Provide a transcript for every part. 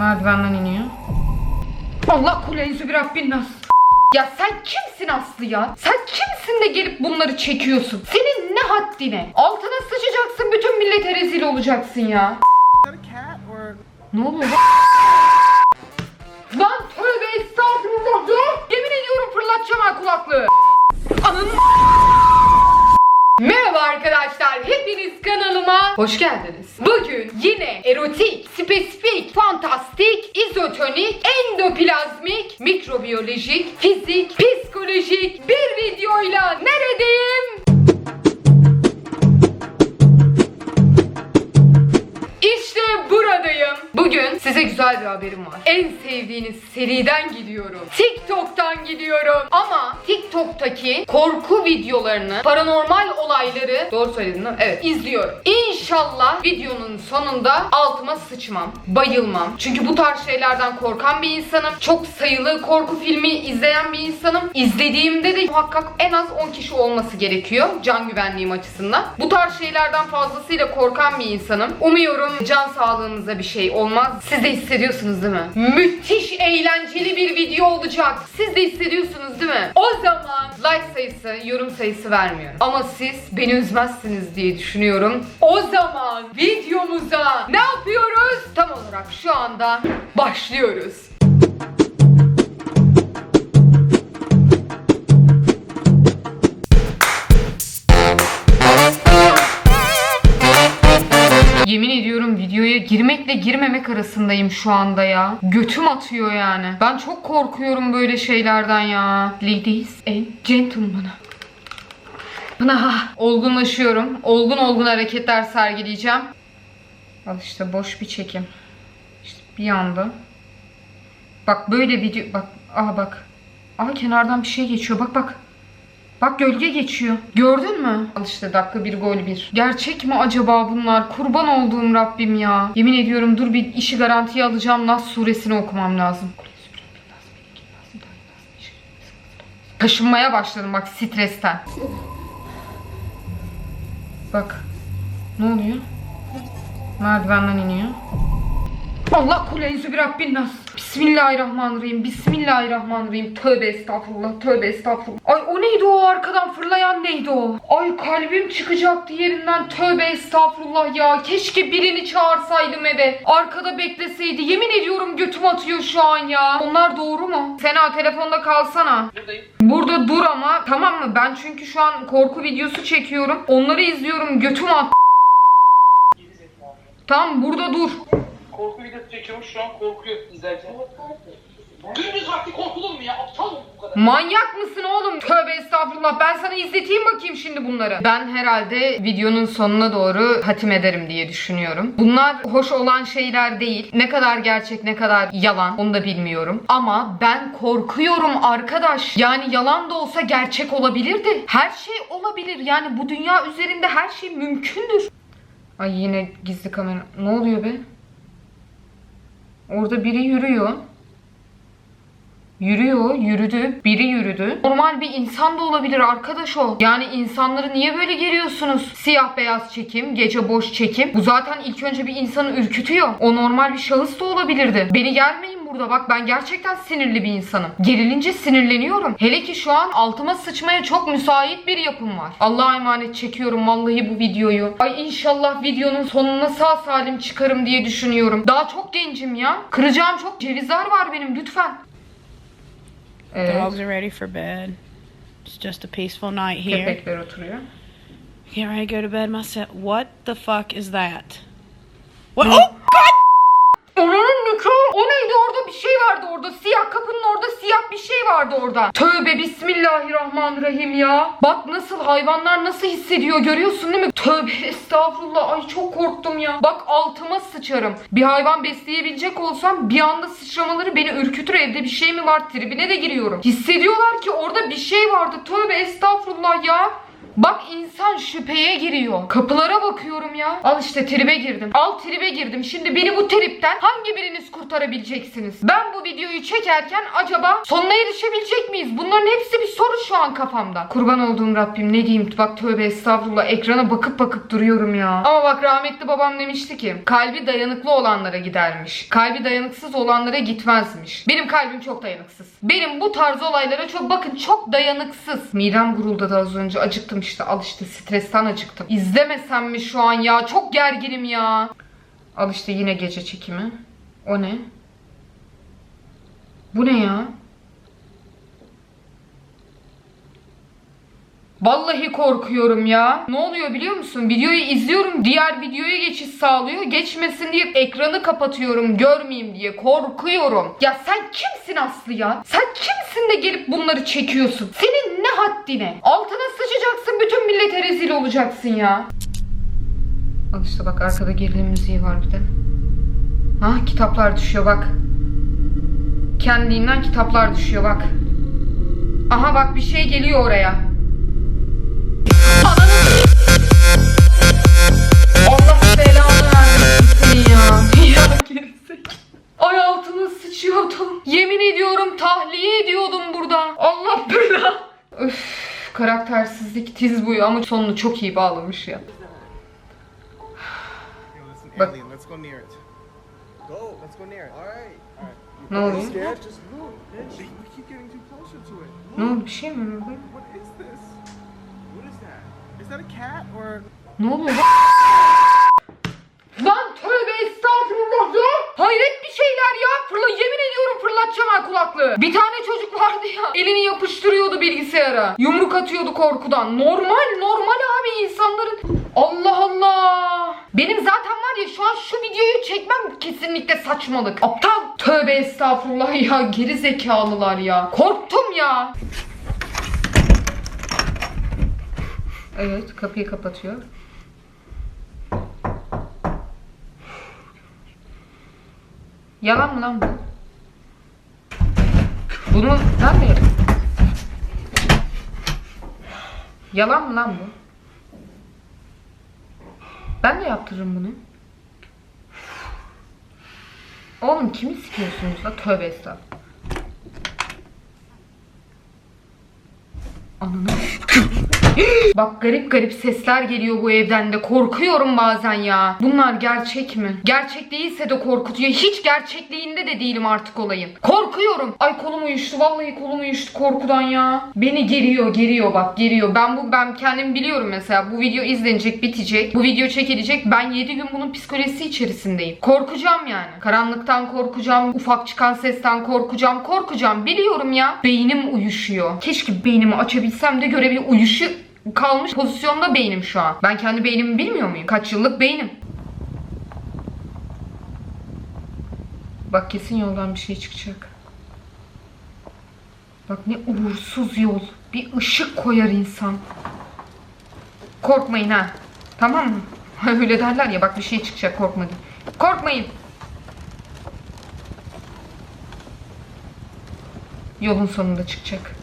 Merdivenden iniyor. Allah kuleyüzü bir Rabbin. Ya sen kimsin Aslı ya? Sen kimsin de gelip bunları çekiyorsun? Senin ne haddine? Altına sıçacaksın bütün millete rezil olacaksın ya. Ne oluyor lan? Lan tövbe estağfurullah ya. Yemin ediyorum fırlatacağım ha kulaklığı. Ananı Merhaba arkadaşlar, kanalıma hoş geldiniz. Bugün yine erotik, spesifik, fantastik, izotonik, endoplazmik, mikrobiyolojik, fizik, psikolojik bir videoyla neredeyim? Bugün size güzel bir haberim var. En sevdiğiniz seriden gidiyorum. TikTok'tan gidiyorum. Ama TikTok'taki korku videolarını, paranormal olayları, doğru söyledim değil mi? Evet, izliyorum. İnşallah videonun sonunda altıma sıçmam, bayılmam. Çünkü bu tarz şeylerden korkan bir insanım. Çok sayılı korku filmi izleyen bir insanım. İzlediğimde de muhakkak en az 10 kişi olması gerekiyor can güvenliğim açısından. Bu tarz şeylerden fazlasıyla korkan bir insanım. Umuyorum can sağlığınıza bir şey olmaz. Siz de hissediyorsunuz değil mi? Müthiş eğlenceli bir video olacak. Siz de hissediyorsunuz değil mi? O zaman like sayısı, yorum sayısı vermiyorum. Ama siz beni üzmezsiniz diye düşünüyorum. O zaman videomuza ne yapıyoruz? Tam olarak şu anda başlıyoruz. Yemin ediyorum videoya girmekle girmemek arasındayım şu anda ya. Götüm atıyor yani. Ben çok korkuyorum böyle şeylerden ya. Ladies and gentlemen. Buna olgunlaşıyorum. Olgun olgun hareketler sergileyeceğim. Al işte boş bir çekim. İşte bir anda. Bak böyle video bak aha bak. Aha kenardan bir şey geçiyor. Bak bak. Bak gölge geçiyor. Gördün mü? Al işte dakika bir gol bir. Gerçek mi acaba bunlar? Kurban olduğum Rabbim ya. Yemin ediyorum dur bir işi garantiye alacağım. Nas suresini okumam lazım. Kaşınmaya başladım bak stresten. Bak. Ne oluyor? Merdivenden iniyor. Allah kuleyüzü bir Rabbin nas. Bismillahirrahmanirrahim. Bismillahirrahmanirrahim. Tövbe estağfurullah. Tövbe estağfurullah. Ay o neydi o arkadan fırlayan neydi o? Ay kalbim çıkacaktı yerinden. Tövbe estağfurullah ya. Keşke birini çağırsaydım eve. Arkada bekleseydi. Yemin ediyorum götüm atıyor şu an ya. Onlar doğru mu? Sena telefonda kalsana. Buradayım. Burada dur ama tamam mı? Ben çünkü şu an korku videosu çekiyorum. Onları izliyorum. Götüm at. Tamam burada dur. Korku videosu çekiyormuş şu an korkuyor izlerken. Gündüz vakti korkulur mu ya? Aptal mı bu kadar? Manyak mısın oğlum? Tövbe estağfurullah. Ben sana izleteyim bakayım şimdi bunları. Ben herhalde videonun sonuna doğru hatim ederim diye düşünüyorum. Bunlar hoş olan şeyler değil. Ne kadar gerçek ne kadar yalan onu da bilmiyorum. Ama ben korkuyorum arkadaş. Yani yalan da olsa gerçek olabilirdi. Her şey olabilir. Yani bu dünya üzerinde her şey mümkündür. Ay yine gizli kamera. Ne oluyor be? Orada biri yürüyor. Yürüyor, yürüdü, biri yürüdü. Normal bir insan da olabilir arkadaş o. Yani insanları niye böyle geriyorsunuz? Siyah beyaz çekim, gece boş çekim. Bu zaten ilk önce bir insanı ürkütüyor. O normal bir şahıs da olabilirdi. Beni gelmeyin burada bak ben gerçekten sinirli bir insanım. Gerilince sinirleniyorum. Hele ki şu an altıma sıçmaya çok müsait bir yapım var. Allah'a emanet çekiyorum vallahi bu videoyu. Ay inşallah videonun sonuna sağ salim çıkarım diye düşünüyorum. Daha çok gencim ya. Kıracağım çok cevizler var benim lütfen. Evet. Dogs are ready for bed. It's just a peaceful night here. Köpekler oturuyor. Get ready to go to bed myself. What the fuck is that? What? Oh! Onun nikahı. O neydi orada bir Siyah kapının orada siyah bir şey vardı orada. Tövbe bismillahirrahmanirrahim ya. Bak nasıl hayvanlar nasıl hissediyor görüyorsun değil mi? Tövbe estağfurullah. Ay çok korktum ya. Bak altıma sıçarım. Bir hayvan besleyebilecek olsam bir anda sıçramaları beni ürkütür. Evde bir şey mi var tribine de giriyorum. Hissediyorlar ki orada bir şey vardı. Tövbe estağfurullah ya. Bak insan şüpheye giriyor. Kapılara bakıyorum ya. Al işte tribe girdim. Al tribe girdim. Şimdi beni bu tripten hangi biriniz kurtarabileceksiniz? Ben bu videoyu çekerken acaba sonuna erişebilecek miyiz? Bunların hepsi bir soru şu an kafamda. Kurban olduğum Rabbim ne diyeyim? Bak tövbe estağfurullah ekrana bakıp bakıp duruyorum ya. Ama bak rahmetli babam demişti ki kalbi dayanıklı olanlara gidermiş. Kalbi dayanıksız olanlara gitmezmiş. Benim kalbim çok dayanıksız. Benim bu tarz olaylara çok bakın çok dayanıksız. Midem guruldadı az önce. Acıktım işte. Al işte stresten acıktım. İzlemesem mi şu an ya? Çok gerginim ya. Al işte yine gece çekimi. O ne? Bu ne ya? Vallahi korkuyorum ya. Ne oluyor biliyor musun? Videoyu izliyorum. Diğer videoya geçiş sağlıyor. Geçmesin diye ekranı kapatıyorum. Görmeyeyim diye. Korkuyorum. Ya sen kimsin Aslı ya? Sen kimsin de gelip bunları çekiyorsun? Senin ne haddine? Altına sıçacaksın. Bütün millete rezil olacaksın ya. Al işte bak arkada gerilim müziği var bir de. Ah kitaplar düşüyor bak. Kendiliğinden kitaplar düşüyor bak. Aha bak bir şey geliyor oraya. Sıçıyordum. Yemin ediyorum tahliye ediyordum burada. Allah belanı. Öf karaktersizlik tiz boyu ama sonunu çok iyi bağlamış ya. Yo, it's an But- alien. Let's go near it. Go. Let's go near it. All right. All right. Ne oluyor? Scared? Just look. bitch. We keep getting too closer to it. Ne oldu bir şey mi oldu? What is this? What is that? Is that a cat or? Ne oluyor lan? Lan tövbe estağfurullah ya. Hayret bir şeyler ya. Fırla yemin ediyorum kulaklığı. Bir tane çocuk vardı ya. Elini yapıştırıyordu bilgisayara. Yumruk atıyordu korkudan. Normal normal abi insanların. Allah Allah. Benim zaten var ya şu an şu videoyu çekmem kesinlikle saçmalık. Aptal. Tövbe estağfurullah ya. Geri zekalılar ya. Korktum ya. Evet kapıyı kapatıyor. Yalan mı lan bu? Bunu ben mi Yalan mı lan bu? Ben de yaptırırım bunu. Oğlum kimi sikiyorsunuz la? Tövbe estağfurullah. Ananı. Bak garip garip sesler geliyor bu evden de. Korkuyorum bazen ya. Bunlar gerçek mi? Gerçek değilse de korkutuyor. Hiç gerçekliğinde de değilim artık olayın. Korkuyorum. Ay kolum uyuştu. Vallahi kolum uyuştu korkudan ya. Beni geriyor, geriyor bak geriyor. Ben bu ben kendim biliyorum mesela. Bu video izlenecek, bitecek. Bu video çekilecek. Ben 7 gün bunun psikolojisi içerisindeyim. Korkacağım yani. Karanlıktan korkacağım. Ufak çıkan sesten korkacağım. Korkacağım. Biliyorum ya. Beynim uyuşuyor. Keşke beynimi açabilsem de görebilir. Uyuşu kalmış pozisyonda beynim şu an. Ben kendi beynimi bilmiyor muyum? Kaç yıllık beynim. Bak kesin yoldan bir şey çıkacak. Bak ne uğursuz yol. Bir ışık koyar insan. Korkmayın ha. Tamam mı? Öyle derler ya bak bir şey çıkacak korkma diye. Korkmayın. Yolun sonunda çıkacak.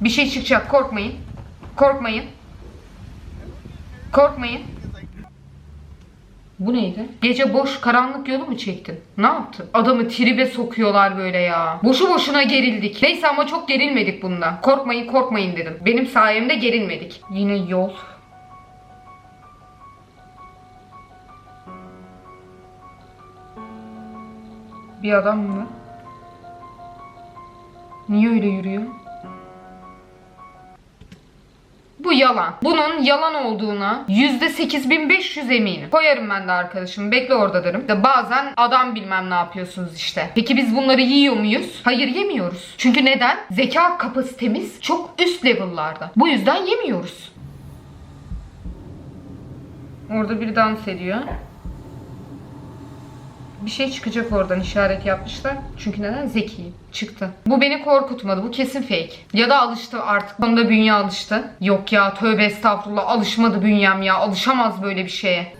Bir şey çıkacak korkmayın. Korkmayın. Korkmayın. Bu neydi? Gece boş karanlık yolu mu çektin? Ne yaptın? Adamı tribe sokuyorlar böyle ya. Boşu boşuna gerildik. Neyse ama çok gerilmedik bunda. Korkmayın korkmayın dedim. Benim sayemde gerilmedik. Yine yol. Bir adam mı? Niye öyle yürüyor? Bu yalan. Bunun yalan olduğuna %8500 eminim. Koyarım ben de arkadaşım. Bekle orada derim. De bazen adam bilmem ne yapıyorsunuz işte. Peki biz bunları yiyor muyuz? Hayır yemiyoruz. Çünkü neden? Zeka kapasitemiz çok üst level'larda. Bu yüzden yemiyoruz. Orada biri dans ediyor. Bir şey çıkacak oradan işaret yapmışlar. Çünkü neden? Zeki. Çıktı. Bu beni korkutmadı. Bu kesin fake. Ya da alıştı artık. Sonunda bünye alıştı. Yok ya tövbe estağfurullah. Alışmadı bünyem ya. Alışamaz böyle bir şeye.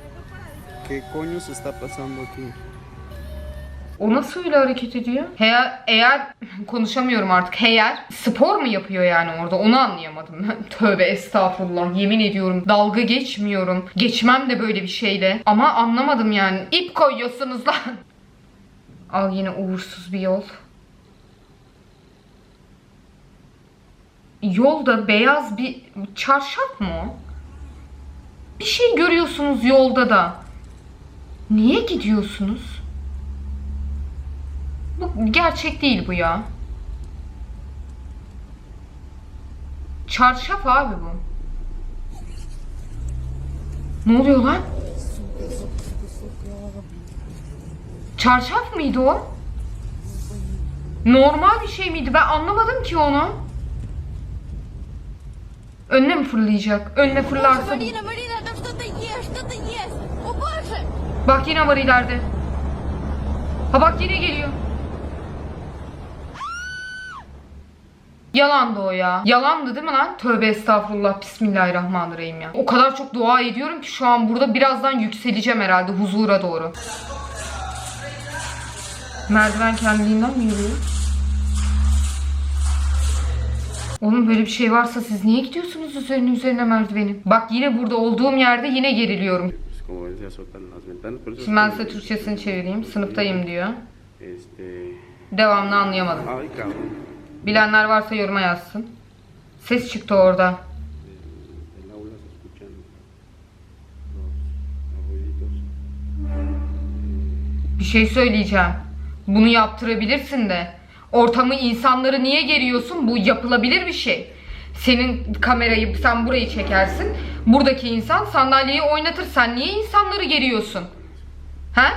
¿Qué coño se está pasando aquí? O nasıl öyle hareket ediyor? Eğer, eğer konuşamıyorum artık. Eğer spor mu yapıyor yani orada? Onu anlayamadım ben. Tövbe estağfurullah. Yemin ediyorum dalga geçmiyorum. Geçmem de böyle bir şeyle. Ama anlamadım yani. İp koyuyorsunuz lan. Al yine uğursuz bir yol. Yolda beyaz bir çarşaf mı? Bir şey görüyorsunuz yolda da. Niye gidiyorsunuz? Bu gerçek değil bu ya. Çarşaf abi bu. Ne oluyor lan? Çarşaf mıydı o? Normal bir şey miydi? Ben anlamadım ki onu. Önüne mi fırlayacak? Önüne fırlarsa... Bak yine var ileride. Ha bak yine geliyor. Yalandı o ya. Yalandı değil mi lan? Tövbe estağfurullah. Bismillahirrahmanirrahim ya. O kadar çok dua ediyorum ki şu an burada birazdan yükseleceğim herhalde huzura doğru. Merdiven kendiliğinden mi yürüyor? Oğlum böyle bir şey varsa siz niye gidiyorsunuz üzerine üzerine merdivenin? Bak yine burada olduğum yerde yine geriliyorum. Şimdi ben size Türkçesini çevireyim. Sınıftayım diyor. Devamlı anlayamadım. Bilenler varsa yoruma yazsın. Ses çıktı orada. Bir şey söyleyeceğim. Bunu yaptırabilirsin de. Ortamı insanları niye geriyorsun? Bu yapılabilir bir şey. Senin kamerayı sen burayı çekersin. Buradaki insan sandalyeyi oynatır. Sen niye insanları geriyorsun? He?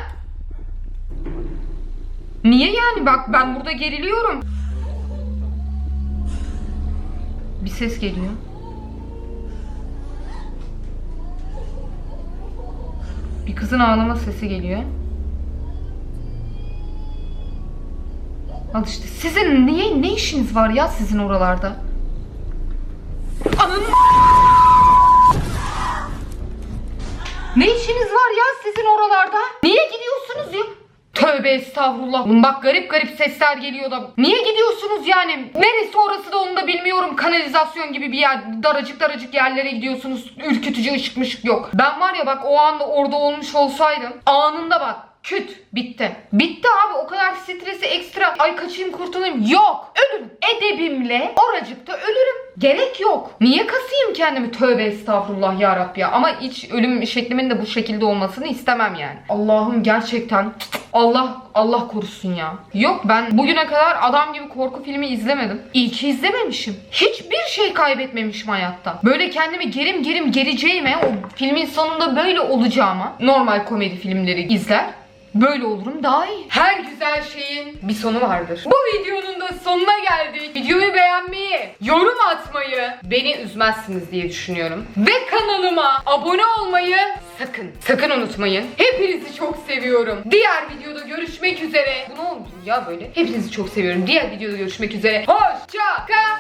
Niye yani? Bak ben burada geriliyorum. Bir ses geliyor. Bir kızın ağlama sesi geliyor. Al işte sizin niye ne işiniz var ya sizin oralarda? Anın Ne işiniz var ya sizin oralarda? Ya? Tövbe estağfurullah. Bak garip garip sesler geliyor da. Niye gidiyorsunuz yani? Neresi orası da onu da bilmiyorum. Kanalizasyon gibi bir yer. Daracık daracık yerlere gidiyorsunuz. Ürkütücü ışık mışık yok. Ben var ya bak o anda orada olmuş olsaydım. Anında bak. Küt bitti. Bitti abi o kadar stresi ekstra. Ay kaçayım kurtulayım. Yok ölürüm. Edebimle oracıkta ölürüm. Gerek yok. Niye kasayım kendimi? Tövbe estağfurullah ya Rabbi ya. Ama hiç ölüm şeklimin de bu şekilde olmasını istemem yani. Allah'ım gerçekten. Allah Allah korusun ya. Yok ben bugüne kadar adam gibi korku filmi izlemedim. İyi ki izlememişim. Hiçbir şey kaybetmemişim hayatta. Böyle kendimi gerim gerim gereceğime o filmin sonunda böyle olacağıma normal komedi filmleri izler Böyle olurum daha iyi. Her güzel şeyin bir sonu vardır. Bu videonun da sonuna geldik. Videoyu beğenmeyi, yorum atmayı beni üzmezsiniz diye düşünüyorum. Ve kanalıma abone olmayı sakın, sakın unutmayın. Hepinizi çok seviyorum. Diğer videoda görüşmek üzere. Bu ne oldu ya böyle? Hepinizi çok seviyorum. Diğer videoda görüşmek üzere. Hoşça kal.